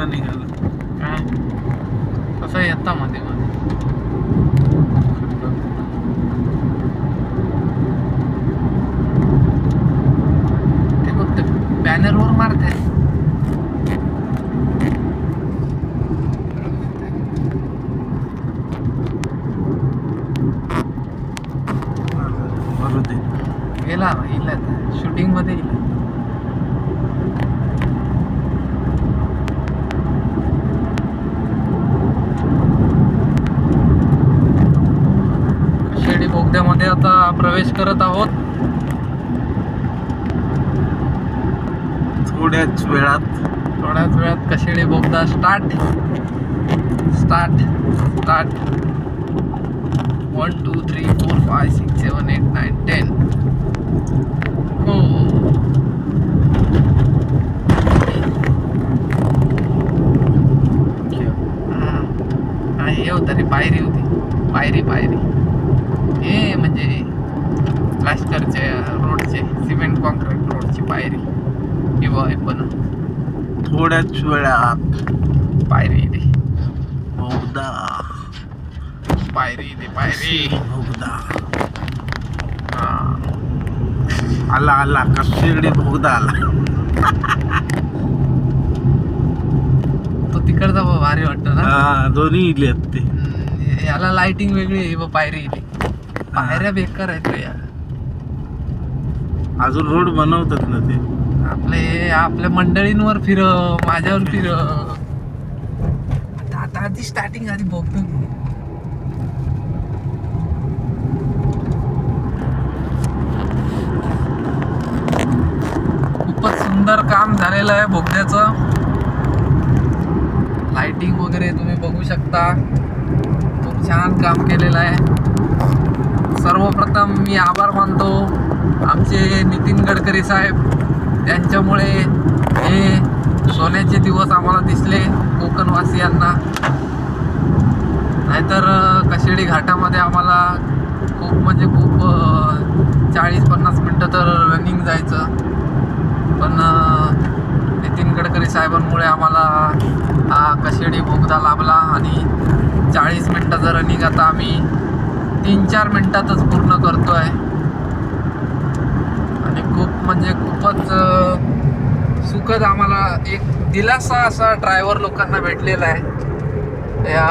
मजा निघाला. काय? तसं येता मध्ये मध्ये. ते फक्त बॅनरवर मारते गेला इला शूटिंगमध्ये इला आता प्रवेश करत आहोत. थोड्याच वेळात थोड्याच वेळात कशिडे बोगदा start start start one two three four five six seven eight nine ten हो हा, हे होतं रे पायरी होती. पायरी पायरी. हे म्हणजे प्लास्टरचे रोडचे सिमेंट कॉन्क्रीट रोडची पायरी. किंवा हे पण. थोड्याच वेळात. पायरी बोगदा पायरी इथे पायरी. बोगदा हा. आला आला. कशिर्डी बोगदा आला? तो तिकडचा भारी वाटतं ना? हा दोन्ही इले ते. याला लाइटिंग वेगळी आहे पायरी इथे. पायऱ्या बेकार आहेत रे या अजून रोड बनवतात ना ते. आपले आपल्या मंडळींवर फिर माझ्यावर फिर आता आधी स्टार्टिंग आधी बघतो मी. खूपच सुंदर काम झालेलं आहे बोगद्याचं. लाइटिंग वगैरे तुम्ही बघू शकता. खूप छान काम केलेलं आहे. सर्वप्रथम मी आभार मानतो आमचे नितीन गडकरी साहेब. त्यांच्यामुळे हे सोन्याचे दिवस आम्हाला दिसले कोकणवासियांना. नाहीतर कशेडी घाटामध्ये आम्हाला खूप म्हणजे खूप चाळीस पन्नास मिनटं तर रनिंग जायचं. पण नितीन गडकरी साहेबांमुळे आम्हाला हा कशेडी बोगदा लाभला आणि चाळीस मिनटाचं रनिंग आता आम्ही तीन चार मिनटातच पूर्ण करतो आहे आणि खूप म्हणजे खूपच सुखद आम्हाला एक दिलासा असा ड्रायव्हर लोकांना भेटलेला आहे. या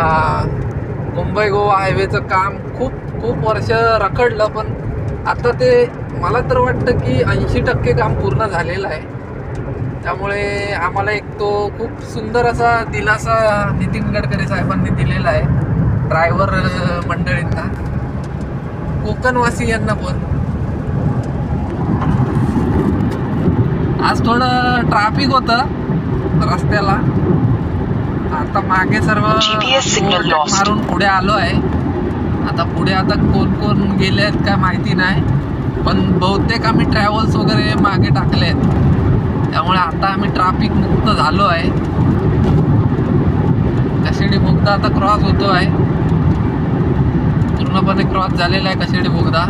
मुंबई गोवा हायवेचं काम खूप खूप वर्ष रखडलं पण आता ते मला तर वाटतं की ऐंशी टक्के काम पूर्ण झालेलं आहे. त्यामुळे आम्हाला एक तो खूप सुंदर असा दिलासा नितीन गडकरी साहेबांनी दिलेला आहे ड्रायव्हर मंडळींना. कोकणवासी यांना पण आज थोडं ट्रॅफिक होतं रस्त्याला. आता मागे सर्व. मारून पुढे आलो आहे. आता पुढे आता कोण कोण गेले आहेत काय माहिती नाही. पण बहुतेक आम्ही ट्रॅव्हल्स वगैरे मागे टाकले आहेत. त्यामुळे आता आम्ही ट्रॅफिक मुक्त झालो आहे. कशिडी बोगदा आता क्रॉस होतो आहे पूर्णपणे क्रॉस झालेला आहे कशिडी बोगदा?